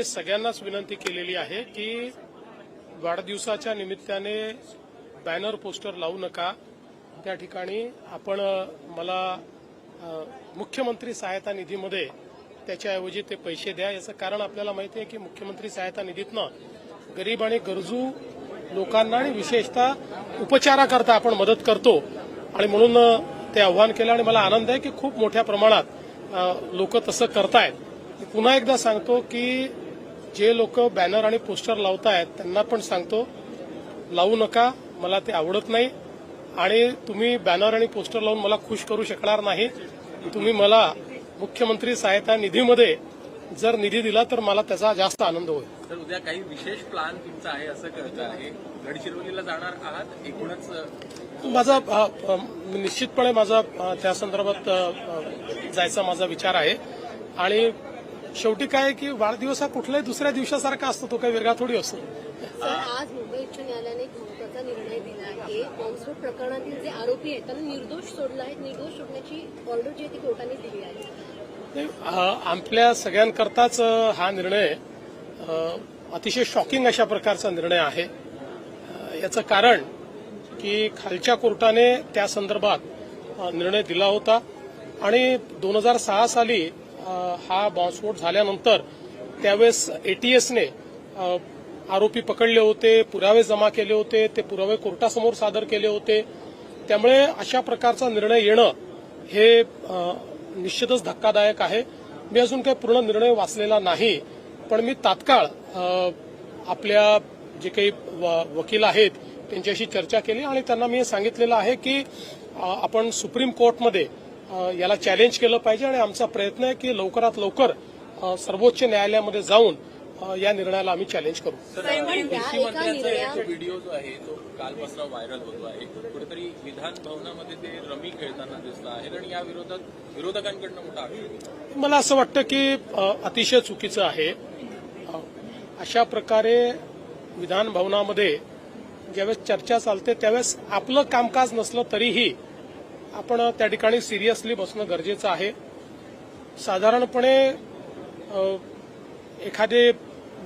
मी सगळ्यांनाच विनंती केलेली आहे की वाढदिवसाच्या निमित्ताने बॅनर पोस्टर लावू नका. त्या ठिकाणी आपण मला मुख्यमंत्री सहायता निधीमध्ये त्याच्याऐवजी ते पैसे द्या. याचं कारण आपल्याला माहिती आहे की मुख्यमंत्री सहायता निधीतनं गरीब आणि गरजू लोकांना आणि विशेषतः उपचाराकरता आपण मदत करतो. आणि म्हणून ते आव्हान केलं आणि मला आनंद आहे की खूप मोठ्या प्रमाणात लोक तसं करतायत. पुन्हा एकदा सांगतो की जे लोक बॅनर आणि पोस्टर लावतायत त्यांना पण सांगतो लावू नका मला ते आवडत नाही. आणि तुम्ही बॅनर आणि पोस्टर लावून मला खुश करू शकणार नाही. तुम्ही मला मुख्यमंत्री सहायता निधीमध्ये जर निधी दिला तर मला त्याचा जास्त आनंद होईल. तर उद्या काही विशेष प्लान तुमचा आहे असं कळतं आहे. गडचिरोलीला जाणार आहात एकूणच माझा निश्चितपणे माझा त्या संदर्भात जायचा माझा विचार आहे. आणि शेवटी काय की वाढदिवस हा कुठल्याही दुसऱ्या दिवसासारखा असतो तो काही वेगळा थोडी असतो. आज मुंबई उच्च न्यायालयाने एक महत्त्वाचा निर्णय दिला आहे. बॉम्बस्फोट प्रकरणातील जे आरोपी आहेत त्यांना निर्दोष सोडलं आहे. निर्दोष सोडण्याची ऑर्डर जी आहे ती कोर्टाने दिली आहे. आपल्या सगळ्यांकरताच हा निर्णय अतिशय शॉकिंग अशा प्रकारचा निर्णय आहे. याचं कारण की खालच्या कोर्टाने त्या संदर्भात निर्णय दिला होता. आणि दोन हजार सहा साली हा बॉम्बस्फोट झाल्यानंतर त्यावेळेस एटीएसने आरोपी पकडले होते पुरावे जमा केले होते ते पुरावे कोर्टासमोर सादर केले होते. त्यामुळे अशा प्रकारचा निर्णय येणं हे निश्चितच धक्कादायक आहे. मी अजून काही पूर्ण निर्णय वाचलेला नाही पण मी तात्काळ आपल्या जे काही व- वकील आहेत त्यांच्याशी चर्चा केली आणि त्यांना मी सांगितलेलं आहे की आपण सुप्रीम कोर्टमध्ये याला चॅलेंज केलं पाहिजे आणि आमचा प्रयत्न आहे की लवकरात लवकर सर्वोच्च न्यायालयामध्ये जाऊन या निर्णयाला आम्ही चॅलेंज करू. व्हिडिओ जो आहे तो कालपासून व्हायरल होतो आहे. कुठेतरी विधान भवनामध्ये ते रमी खेळताना दिसलं आहे आणि या विरोधात विरोधकांकडनं मोठा आक्षेप आहे. मला असं वाटतं की अतिशय चुकीचं आहे. अशा प्रकारे विधान भवनामध्ये ज्यावेळेस चर्चा चालते त्यावेळेस आपलं कामकाज नसलं तरीही आपण त्या ठिकाणी सिरियसली बसणं गरजेचं आहे. साधारणपणे एखादे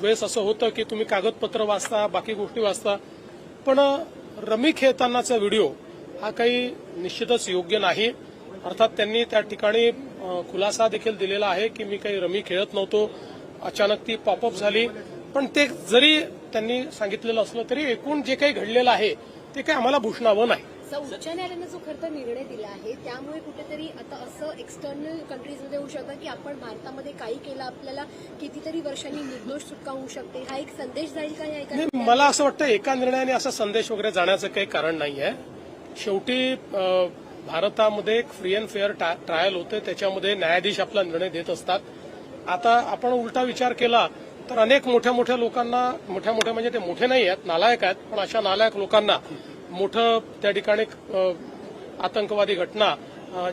वेळेस असं होतं की तुम्ही कागदपत्र वाचता बाकी गोष्टी वाचता पण रमी खेळतानाचा व्हिडिओ हा काही निश्चितच योग्य नाही. अर्थात त्यांनी त्या ठिकाणी खुलासा देखील दिलेला आहे की मी काही रमी खेळत नव्हतो अचानक ती पॉपअप झाली. पण ते जरी त्यांनी सांगितलेलं असलं तरी एकूण जे काही घडलेलं आहे ते काही आम्हाला भूषणावं नाही. सर उच्च न्यायालयाने जो खरं तर निर्णय दिला आहे त्यामुळे कुठेतरी आता असं एक्सटर्नल कंट्रीजमध्ये होऊ शकतं की आपण भारतामध्ये काही केलं आपल्याला कितीतरी वर्षांनी निर्दोष सुटका होऊ शकते. हा एक संदेश जाईल का नाही मला असं वाटतं एका निर्णयाने असा संदेश वगैरे जाण्याचं काही कारण नाही आहे शेवटी भारतामध्ये एक फ्री अँड फेअर ट्रायल होते त्याच्यामध्ये न्यायाधीश आपला निर्णय देत असतात. आता आपण उलटा विचार केला तर अनेक मोठ्या मोठ्या लोकांना मोठ्या मोठ्या म्हणजे ते मोठे नाही आहेत नालायक आहेत पण अशा नालायक लोकांना मोठं त्या ठिकाणी आतंकवादी घटना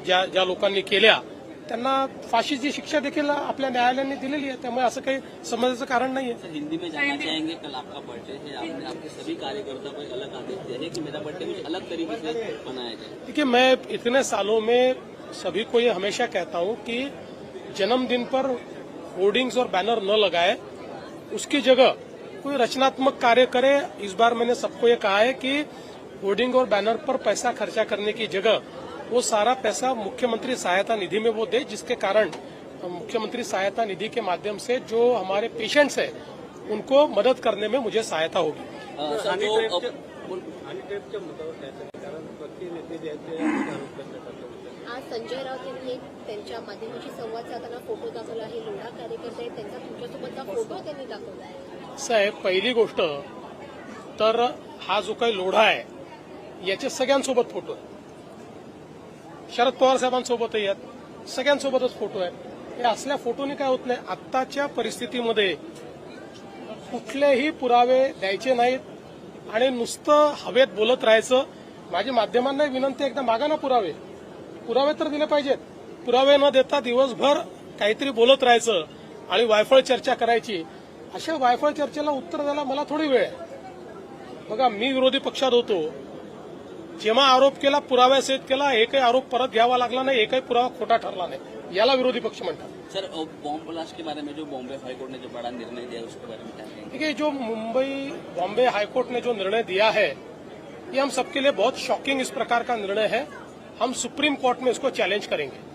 ज्या ज्या लोकांनी केल्या त्यांना फाशीची शिक्षा देखील आपल्या न्यायालयाने दिलेली आहे. त्यामुळे असं काही समजायचं कारण नाहीये. सर हिंदी में जानना चाहेंगे कल आपका बर्थडे है। आपने आपके सभी कार्यकर्ता को अलग आदेश दिया है कि मेरा बर्थडे कुछ अलग तरीके से मनाया जाए। देखिए मैं इतने सालों में सभी को ये हमेशा कहता हूँ कि जन्मदिन पर होर्डिंग्स और बैनर न लगाए। उसकी जगह कोई रचनात्मक कार्य करे इस बार मैंने सबको ये कहा है कि होर्डिंग और बैनर पर पैसा खर्चा करने की जगह वो सारा पैसा मुख्यमंत्री सहायता निधि में वो दे जिसके कारण मुख्यमंत्री सहायता निधि के माध्यम से जो हमारे पेशेंट्स हैं उनको मदद करने में मुझे सहायता होगी। जो अब- आज संजय राऊत यांनी एक त्यांच्या माध्यमाशी संवाद साधताना फ़ोटो दाखवला. आहे लोढा कार्यकर्ते आहेत त्यांचा तुमच्यासोबतचा फ़ोटो त्यांनी दाखवला आहे. साहेब पहिली गोष्ट तर हा जो काही लोढा आहे याचे सगळ्यांसोबत फोटो आहेत. शरद पवार साहेबांसोबतही आहेत. सगळ्यांसोबतच फोटो आहेत. हे असल्या फोटोने काय होत नाही. आत्ताच्या परिस्थितीमध्ये कुठलेही पुरावे द्यायचे नाहीत आणि नुसतं हवेत बोलत राहायचं. माझी माध्यमांना विनंती एकदा मागा ना पुरावे. पुरावे तर दिले पाहिजेत. पुरावे न देता दिवसभर काहीतरी बोलत राहायचं आणि वायफळ चर्चा करायची. अशा वायफळ चर्चेला उत्तर द्यायला मला थोडी वेळ आहे. बघा मी विरोधी पक्षात होतो. जेव्हा आरोप के केला के एक ही आरोप परत घ्यावा नहीं एक ही पुरावा खोटा ठरला नहीं. याला विरोधी पक्ष मनता सर बॉम्ब ब्लास्ट के बारे में जो बॉम्बे हाईकोर्ट ने जो बड़ा निर्णय दिया है उसके बारे में देखिए जो मुंबई बॉम्बे हाईकोर्ट ने जो निर्णय दिया है ये हम सबके लिए बहुत शॉकिंग इस प्रकार का निर्णय है। हम सुप्रीम कोर्ट में इसको चैलेंज करेंगे।